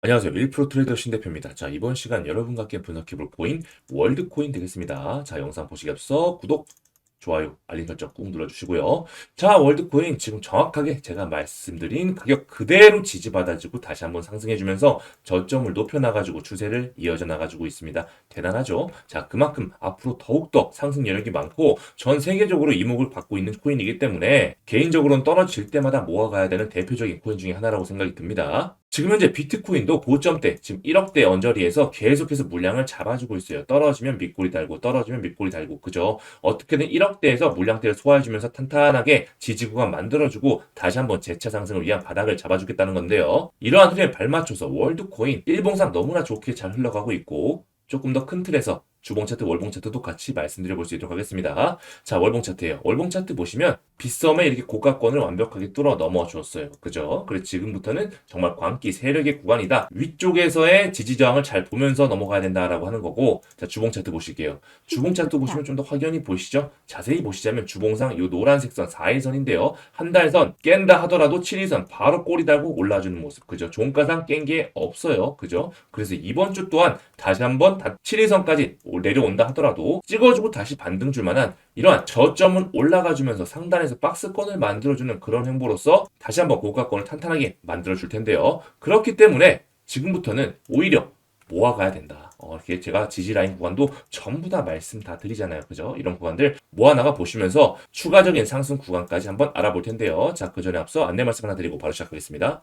안녕하세요. 1프로 트레이더 신대표입니다. 자, 이번 시간 여러분과 함께 분석해볼 코인, 월드코인 되겠습니다. 자, 영상 보시기 앞서 구독, 좋아요, 알림 설정 꾹 눌러주시고요. 자, 월드코인 지금 정확하게 제가 말씀드린 가격 그대로 지지받아주고 다시 한번 상승해주면서 저점을 높여나가지고 추세를 이어져 나가지고 있습니다. 대단하죠? 자, 그만큼 앞으로 더욱더 상승 여력이 많고 전 세계적으로 이목을 받고 있는 코인이기 때문에 개인적으로는 떨어질 때마다 모아가야 되는 대표적인 코인 중에 하나라고 생각이 듭니다. 지금 현재 비트코인도 고점대 지금 1억대 언저리에서 계속해서 물량을 잡아주고 있어요. 떨어지면 밑골이 달고 떨어지면 밑골이 달고 그죠? 어떻게든 1억대에서 물량대를 소화해주면서 탄탄하게 지지 구간 만들어주고 다시 한번 재차 상승을 위한 바닥을 잡아주겠다는 건데요. 이러한 흐름에 발맞춰서 월드코인 일봉상 너무나 좋게 잘 흘러가고 있고 조금 더 큰 틀에서 주봉 차트, 월봉 차트도 같이 말씀드려 볼 수 있도록 하겠습니다. 자, 월봉 차트예요. 월봉 차트 보시면 빗썸에 이렇게 고가권을 완벽하게 뚫어 넘어 줬어요. 그죠? 그래서 지금부터는 정말 광기 세력의 구간이다. 위쪽에서의 지지 저항을 잘 보면서 넘어가야 된다라고 하는 거고, 자, 주봉 차트 보실게요. 주봉 차트 보시면 좀 더 확연히 보시죠? 자세히 보시자면 주봉상 이 노란색 선 4일선인데요. 한 달선 깬다 하더라도 7일선 바로 꼬리 달고 올라주는 모습. 그죠? 종가상 깬 게 없어요. 그죠? 그래서 이번 주 또한 다시 한번 7일선까지 내려온다 하더라도 찍어주고 다시 반등 줄 만한 이러한 저점은 올라가 주면서 상단에서 박스권을 만들어주는 그런 행보로서 다시 한번 고가권을 탄탄하게 만들어 줄 텐데요. 그렇기 때문에 지금부터는 오히려 모아가야 된다. 어, 이렇게 제가 지지라인 구간도 전부 다 말씀 다 드리잖아요. 그죠? 이런 구간들 모아나가 보시면서 추가적인 상승 구간까지 한번 알아볼 텐데요. 자, 그 전에 앞서 안내 말씀 하나 드리고 바로 시작하겠습니다.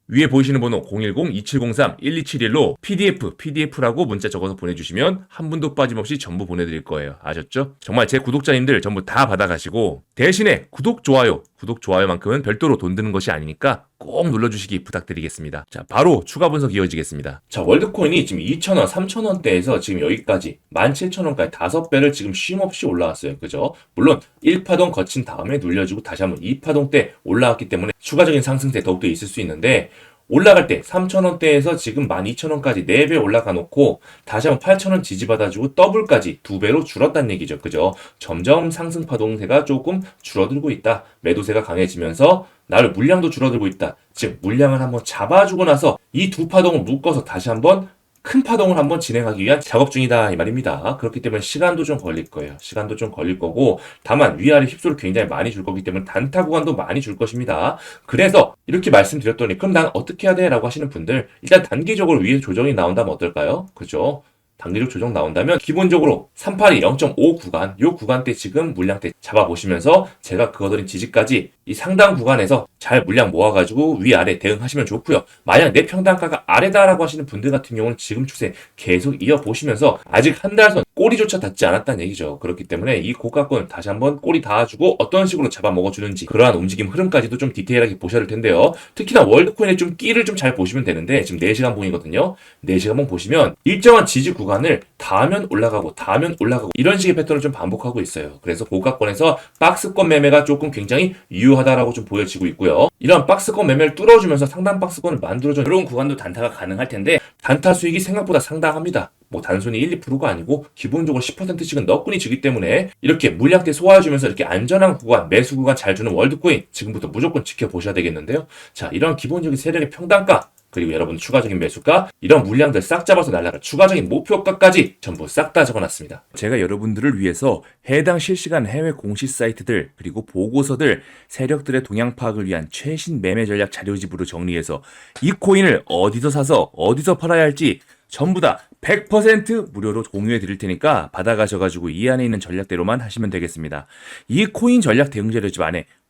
위에 보이시는 번호 010-2703-1271로 PDF, PDF라고 문자 적어서 보내주시면 한 분도 빠짐없이 전부 보내드릴 거예요. 아셨죠? 정말 제 구독자님들 전부 다 받아가시고 대신에 구독, 좋아요, 구독, 좋아요만큼은 별도로 돈 드는 것이 아니니까 꼭 눌러주시기 부탁드리겠습니다. 자, 바로 추가 분석 이어지겠습니다. 자, 월드코인이 지금 2,000원, 3,000원대에서 지금 여기까지 17,000원까지 5배를 지금 쉼없이 올라왔어요. 그죠? 물론 1파동 거친 다음에 눌려주고 다시 한번 2파동 때 올라왔기 때문에 추가적인 상승세 더욱더 있을 수 있는데 올라갈 때 3,000원대에서 지금 12,000원까지 4배 올라가 놓고 다시 한번 8,000원 지지받아주고 더블까지 두 배로 줄었다는 얘기죠. 그죠? 점점 상승 파동세가 조금 줄어들고 있다. 매도세가 강해지면서 나를 물량도 줄어들고 있다. 즉 물량을 한번 잡아주고 나서 이 두 파동을 묶어서 다시 한번 큰 파동을 한번 진행하기 위한 작업 중이다 이 말입니다. 그렇기 때문에 시간도 좀 걸릴 거예요. 시간도 좀 걸릴 거고 다만 위아래 힙소를 굉장히 많이 줄 거기 때문에 단타 구간도 많이 줄 것입니다. 그래서 이렇게 말씀드렸더니 그럼 난 어떻게 해야 돼? 라고 하시는 분들 일단 단기적으로 위에 조정이 나온다면 어떨까요? 그죠? 단기적 조정 나온다면 기본적으로 382 0.5 구간 요 구간대 지금 물량대 잡아보시면서 제가 그어드린 지지까지 이 상당 구간에서 잘 물량 모아가지고 위아래 대응하시면 좋고요. 만약 내 평단가가 아래다라고 하시는 분들 같은 경우는 지금 추세 계속 이어보시면서 아직 한 달선 꼬리조차 닿지 않았다는 얘기죠. 그렇기 때문에 이 고가권 다시 한번 꼬리 닿아주고 어떤 식으로 잡아먹어주는지 그러한 움직임 흐름까지도 좀 디테일하게 보셔야 될 텐데요. 특히나 월드코인의 좀 끼를 좀 잘 보시면 되는데 지금 4시간 봉이거든요. 4시간 봉 보시면 일정한 지지 구간을 닿으면 올라가고 닿으면 올라가고 이런 식의 패턴을 좀 반복하고 있어요. 그래서 고가권에서 박스권 매매가 조금 굉장히 유효하다라고 좀 보여지고 있고요. 이런 박스권 매매를 뚫어주면서 상단 박스권을 만들어준 이런 구간도 단타가 가능할 텐데 단타 수익이 생각보다 상당합니다. 뭐 단순히 1, 2%가 아니고 기본적으로 10%씩은 너끈히 주기 때문에 이렇게 물량대 소화해주면서 이렇게 안전한 구간, 매수 구간 잘 주는 월드코인 지금부터 무조건 지켜보셔야 되겠는데요. 자, 이런 기본적인 세력의 평단가 그리고 여러분 추가적인 매수가 이런 물량들 싹 잡아서 날라갈 추가적인 목표가까지 전부 싹 다 적어놨습니다. 제가 여러분들을 위해서 해당 실시간 해외 공시 사이트들 그리고 보고서들 세력들의 동향 파악을 위한 최신 매매 전략 자료집으로 정리해서 이 코인을 어디서 사서 어디서 팔아야 할지 전부 다 100% 무료로 공유해 드릴 테니까 받아가셔가지고 이 안에 있는 전략대로만 하시면 되겠습니다. 이 코인 전략 대응 자료집 안에